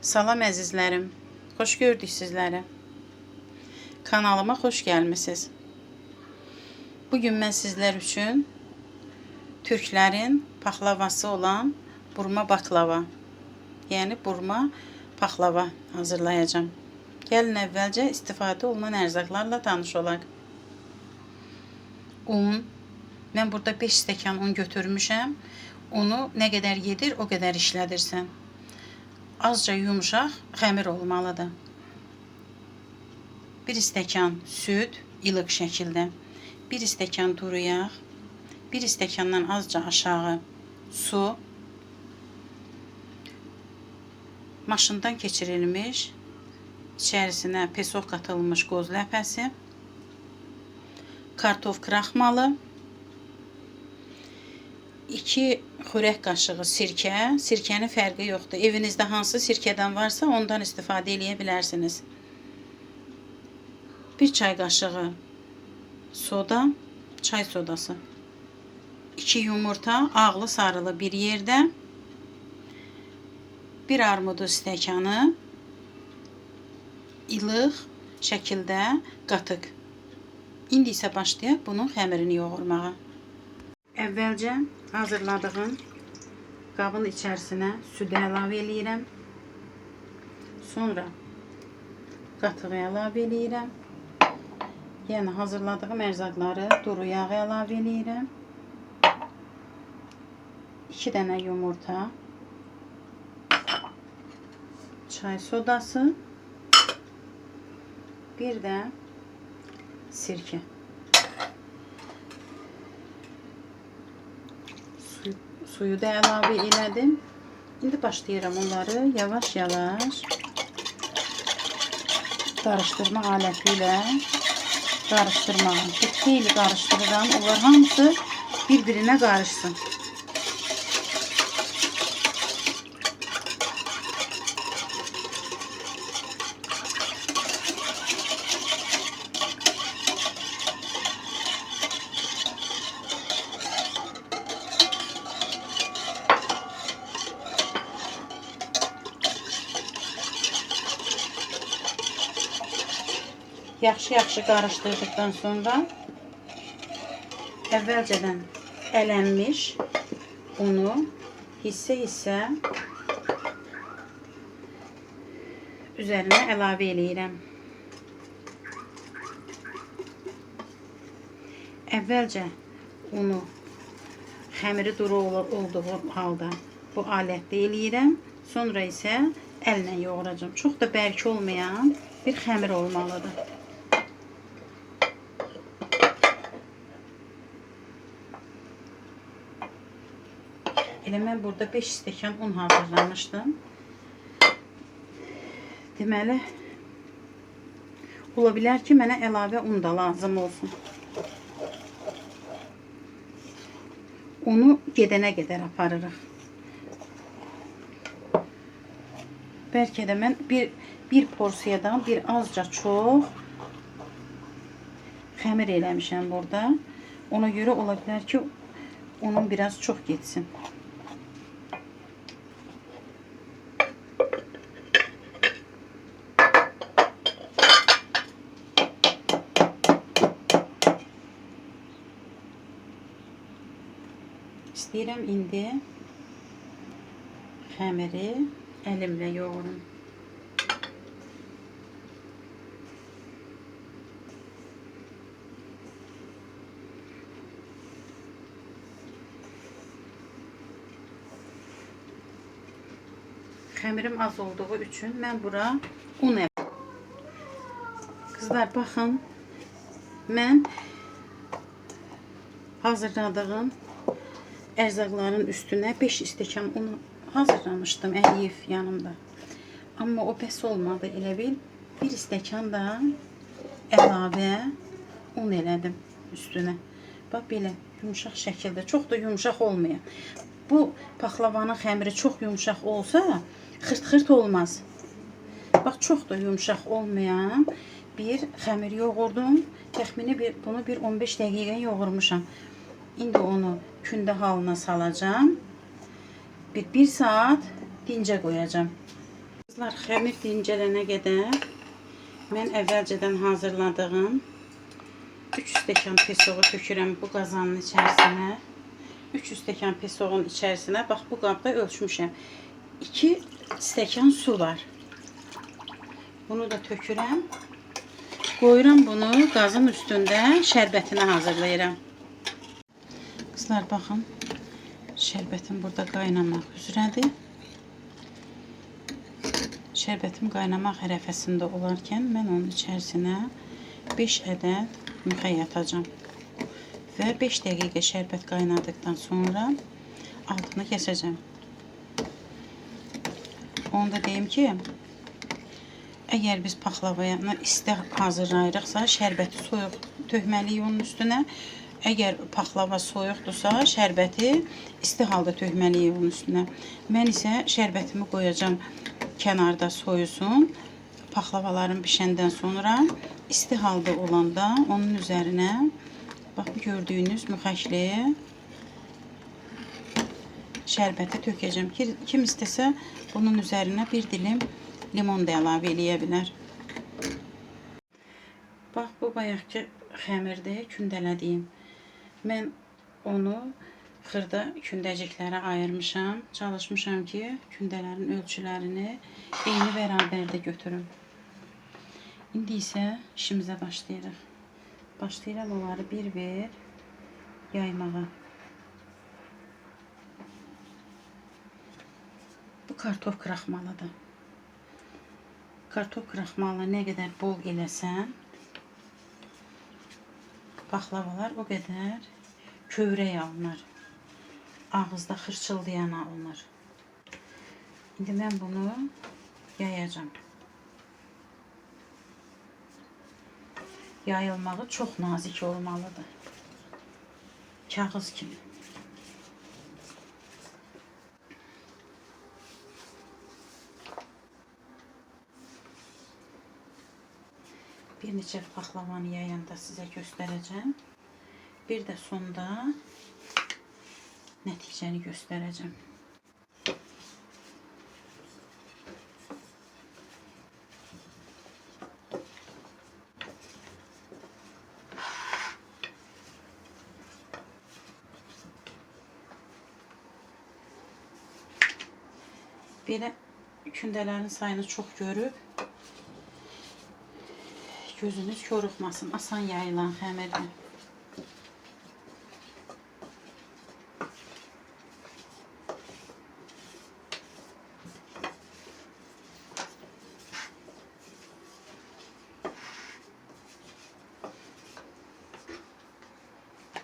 Salam əzizlərim. Xoş gördük sizləri. Kanalıma xoş gəlmisiniz. Bu gün mən sizlər üçün türklərin paxlavası olan burma baklava, yəni burma paxlava hazırlayacağam. Gəlin əvvəlcə istifadə olunan ərzaqlarla tanış olaq. Un. Mən burada 5 stəkan un götürmüşəm. Unu nə qədər yedir, o qədər işlədirsən. Azca yumuşaq xəmir olmalıdır. 1 stəkan süd ilıq şəkildə, 1 stəkan duru yağ, 1 stəkandan azca aşağı su, maşından keçirilmiş, içərisinə pesok qatılmış qoz ləpəsi, kartof kraxmalı, 2 xörək qaşığı sirkə. Sirkənin fərqi yoxdur. Evinizdə hansı sirkədən varsa ondan istifadə edə bilərsiniz. 1 çay qaşığı soda, çay sodası. 2 yumurta, ağlı sarılı bir yerdə. 1 armudu stəkanı ilıq şəkildə qatıq. İndi isə başlayaq bunun xəmirini yoğurmağa. Əvvəlcə hazırladığım qabın içərisinə südü əlavə eləyirəm. Sonra qatığı əlavə eləyirəm. Yəni hazırladığım ərzaqları duru yağı əlavə eləyirəm. 2 dənə yumurta, çay sodası, bir də sirkə. Suyu, da əlavə elədim. İndi başlayıram onları yavaş-yavaş qarışdırma aləti ilə qarışdırmağa. Xeyli qarışdırıram. Onlar hamısı bir-birinə. Yaxşı-yaxşı qarışdırdıqdan sonra əvvəlcədən ələnmiş unu hissə-hissə üzərinə əlavə eləyirəm. Əvvəlcə unu xəmiri duru ol- olduğu halda bu alətdə eləyirəm. Sonra isə əllə yoğuracağam. Çox da bərk olmayan bir xəmir olmalıdır. Elə burada 5 stəkan un hazırlamışdım. Deməli, ola bilər ki, mənə əlavə un da lazım olsun. Unu gedənə qədər aparırıq. Bəlkə də mən bir, bir porsiyadan bir azca çox xəmir eləmişəm burada. Ona görə ola bilər ki, onun biraz çox getsin. İstəyirəm indi xəmiri əlimlə yoğurum. Xəmirim az olduğu üçün mən bura un. Qızlar baxın. Mən hazırladığım ərzaqların üstünə 5 stəkan un hazırlamışdım əliyif yanımda. Amma o bəs olmadı elə bil. Bir stəkan da əlavə un elədim üstünə. Bax belə yumşaq şəkildə, çox da yumşaq olmayan. Bu paxlavanın xəmiri çox yumşaq olsa, xırt-xırt olmaz. Bax çox da yumşaq olmayan bir xəmir yoğurdum. Təxmini bir bunu bir 15 dəqiqə yoğurmuşam. İndi onu kündə halına salacağım. Bir, bir saat dincə qoyacağım. Kızlar, xəmir dincələnə qədər mən əvvəlcədən hazırladığım 3 stəkan pesoğu tökürəm bu qazanın içərisinə. 3 stəkan pesoğun içərisinə bax bu qabda ölçmüşəm. 2 stəkan su var. Bunu da tökürəm. Qoyuram bunu qazın üstündə şərbətini hazırlayıram. Qızlar baxın. Şərbətim burada qaynamaq üzrədir. Şərbətim qaynamaq ərəfəsində olarkən mən onun içərisinə 5 ədəd mixək atacağam. Və 5 dəqiqə şərbət qaynadıktan sonra altını kəsəcəm. Onu da deyim ki, əgər biz paxlavaya isti hazırlayırıqsa, şərbəti soyuq tökməliyik onun üstünə. Əgər paxlava soyuqdursa, şərbəti isti halda tökməliyik onun üstünə. Mən isə şərbətimi qoyacağam kənarda soyusun. Paxlavaların bişəndən sonra isti halda olanda onun üzərinə bax gördüyünüz müxəkli şərbəti tökəcəm ki, kim istəsə bunun üzərinə bir dilim limon da əlavə eləyə bilər. Bax bu bayaqki xəmirdə kündələdiyim. Mən onu xırda kündəciklərə ayırmışam. Çalışmışam ki, kündələrin ölçülərini eyni bərabərdə götürüm. İndi isə işimizə başlayırıq. Başlayıram onları bir-bir yaymağa. Bu kartof kraxmalıdır. Kartof kraxmalı nə qədər bol eləsən, paxlavalar o qədər kövrək alınır. Ağızda xırçıldayan alınır. İndi mən bunu yayacağım. Yayılmağı çox nazik olmalıdır. Kağız kimi. Bir neçə paxlavanı yayanda sizə göstərəcəm. Bir də sonda nəticəni göstərəcəm. Belə kündələrin sayını çox görüb gözünüz korukmasın. Asan yayılan xəmirdir.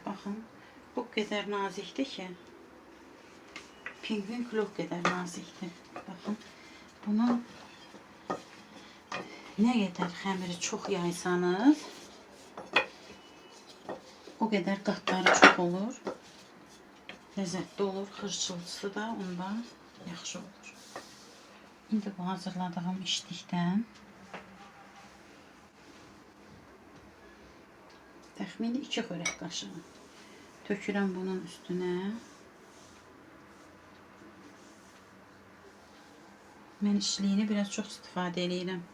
Baxın, bu qədər nazikdir ki, pingvin klok qədər nazikdir. Baxın, bunu nə qədər xəmiri çox yaysanız, o qədər qatları çox olur. Ləzzətli olur, xırçılısı da ondan yaxşı olur. İndi bu hazırladığım içlikdən təxmini 2 xörək qaşığı tökürəm bunun üstünə. Mən işliyini biraz çox istifadə edirəm.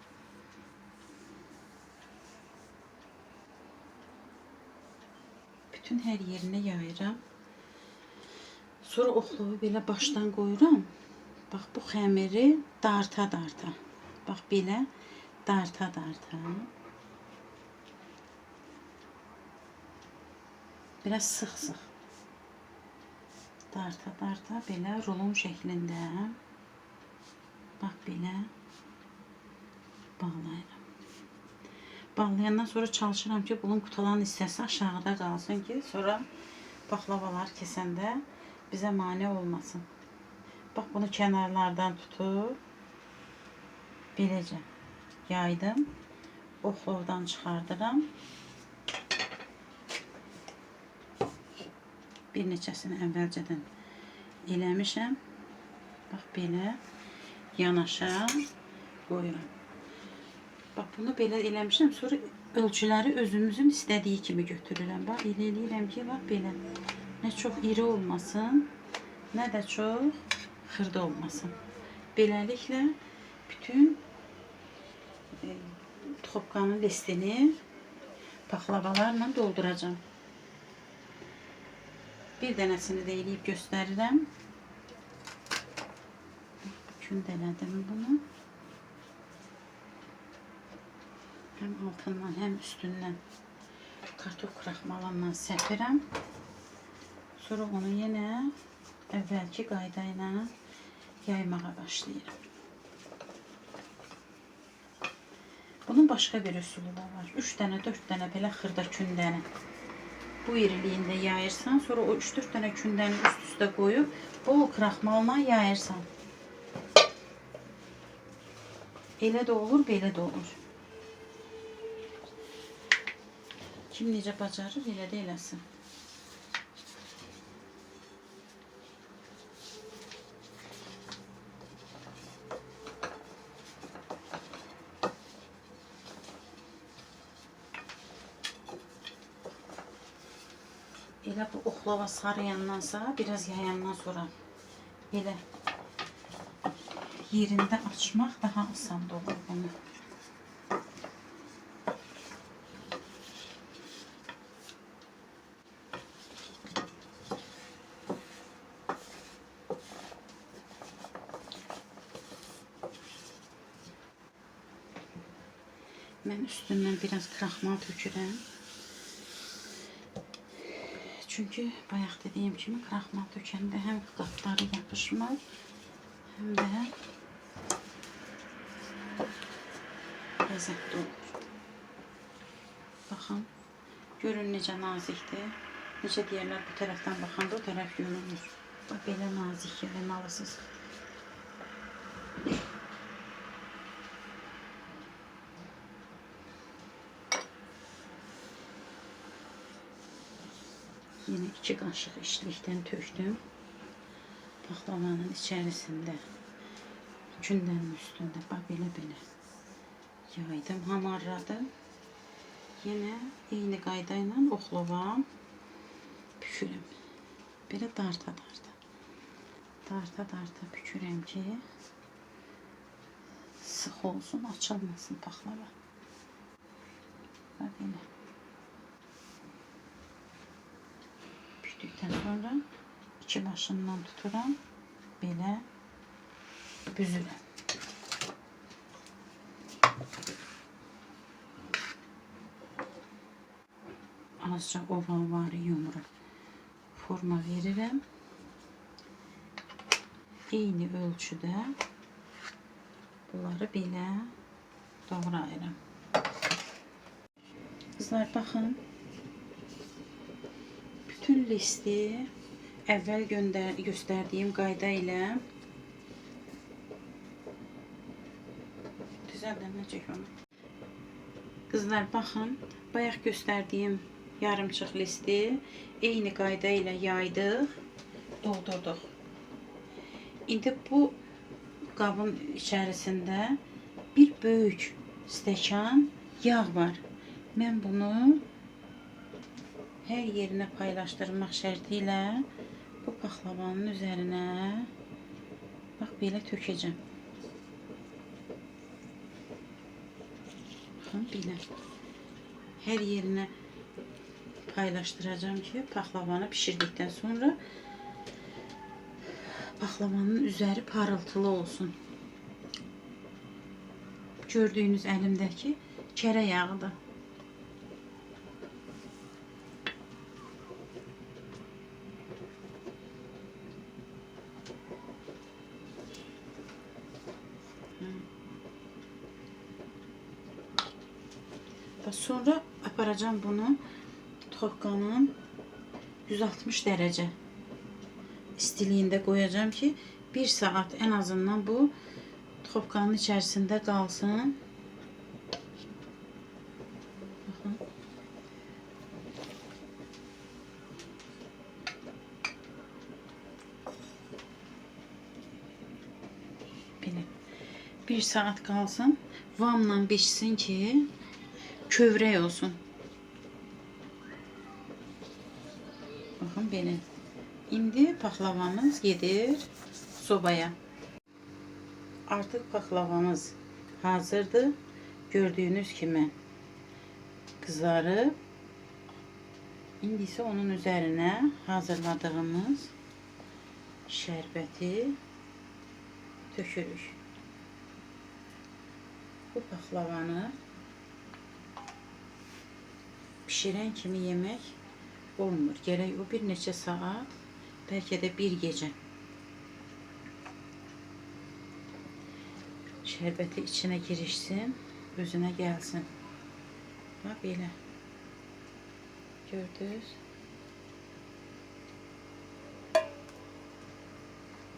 Bütün hər yerinə yayıram. Sonra oxluğu belə başdan qoyuram. Bax bu xəmiri darta-darta. Bax belə darta-darta. Biraz sıx-sıx. Darta-darta belə rulon şəklində. Bax belə bağlayıram. Bağlayandan sonra çalışıram ki, bunun qutalan hissəsi aşağıda qalsın ki, sonra baklavalar kesəndə bizə mane olmasın. Bax bunu kənarlardan tutub beləcə yaydım. Oxlovdan çıxardıram. Bir neçəsini əvvəlcədən eləmişəm. Bax belə yanaşa qoyuram. Bax bunu belə eləmişəm. Sonra ölçüləri özümüzün istədiyi kimi götürürəm. Bax elə eləyirəm ki, bax belə. Nə çox iri olmasın, nə də çox xırda olmasın. Beləliklə bütün e, topkanın listini paxlavalarla dolduracağım. Bir dənəsini də eləyib göstərirəm. Bütün dənədim bunu. Həm altından, həm üstündən kartof kraxmalanla səpirəm. Sonra onu yenə əvvəlki qayda ilə yaymağa başlayıram. Bunun başqa bir üsulu da var. 3 dənə, 4 dənə belə xırda kündəni bu iriliyində yayırsan, sonra o 3-4 dənə kündəni üst-üstə qoyub bol kraxmalla yayırsan. Elə də olur, belə də olur. Kim necə bacarır, elə də eləsin. Elə bu oxlava sarıyandansa, biraz yayandan sonra belə yerində açmaq daha asan olur bunu. Mən üstündən biraz kraxmal tökürəm. Çünkü bayaq dediyim kimi kraxmal tökəndə həm qatları yapışmır, həm də ləzzətli olur. Baxın, görün necə nazikdir. Necə deyirlər, bu tərəfdən baxanda o tərəf görünür. Belə nazik yığmalısınız. Yine iki kaşık içlikten töktüm. Baklavanın içerisinde. Gündenin üstünde. Bak böyle böyle. Yaydım, hamarladım. Yine eyni qaydayla oxlavam. Pükürüm. Belə darta darta. Darta darta pükürəm ki sıx olsun, açılmasın paxlava. Bax belə. Sonra iki başından tuturam. Belə büzürəm. Azca oval var yumru forma verirəm. Eyni ölçüdə bunları belə doğrayıram. Kızlar baxın. Bütün listi əvvəl göndər göstərdiyim qayda ilə düzəldənəcək onu. Qızlar baxın, bayaq göstərdiyim yarımçıq listi eyni qayda ilə yaydıq, doldurduq. İndi bu qabın içərisində bir böyük stəkan yağ var. Mən bunu her yerine paylaştırmak şərtilə bu paxlavanın üzərinə bax belə tökəcəm. Baxın belə. Hər yerinə paylaştıracağım ki, paxlavanı pişirdikdən sonra paxlavanın üzəri parıltılı olsun. Gördüyünüz əlimdəki kərə yağıdır. Sonra aparacağım bunu topkanın 160 derece istiliyində qoyacağım ki, bir saat en azından bu topkanın içerisinde. Belə. Bir saat qalsın. Vamla bişsin ki, kövrək olsun. Baxın belə. İndi paxlavamız gedir sobaya. Artık paklavamız hazırdır. Gördüğünüz kimi kızarıp İndi ise onun üzerine hazırladığımız şerbeti dökürük. Bu baklavanı pişiren kimi yemek olmur. Gerek o bir neçə saat, belki de bir gece. Şerbeti içine girişsin, özüne gelsin. Bak belə. Gördünüz.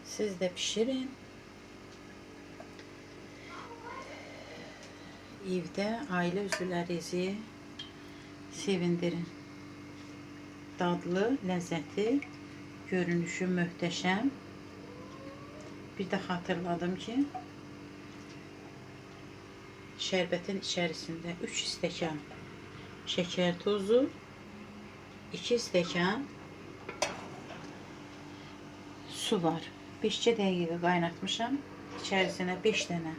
Siz de pişirin. Evde aile üzvlərinizi sevindirin. Dadlı, lezzetli, görünüşü möhtəşəm. Bir de hatırladım ki, şərbətin içerisinde 3 stəkan şeker tozu, 2 stəkan su var. 5 dəqiqə qaynatmışam. İçərisinə 5 dənə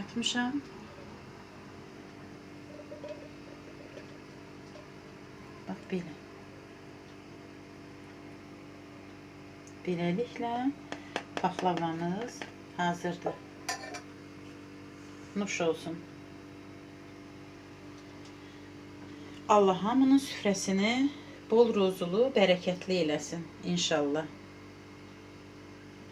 atmışam. Bax belə. Beləliklə baklavanız hazırdır. Nuş olsun. Allah hamının süfrəsini bol ruzulu, bərəkətli eləsin inşallah.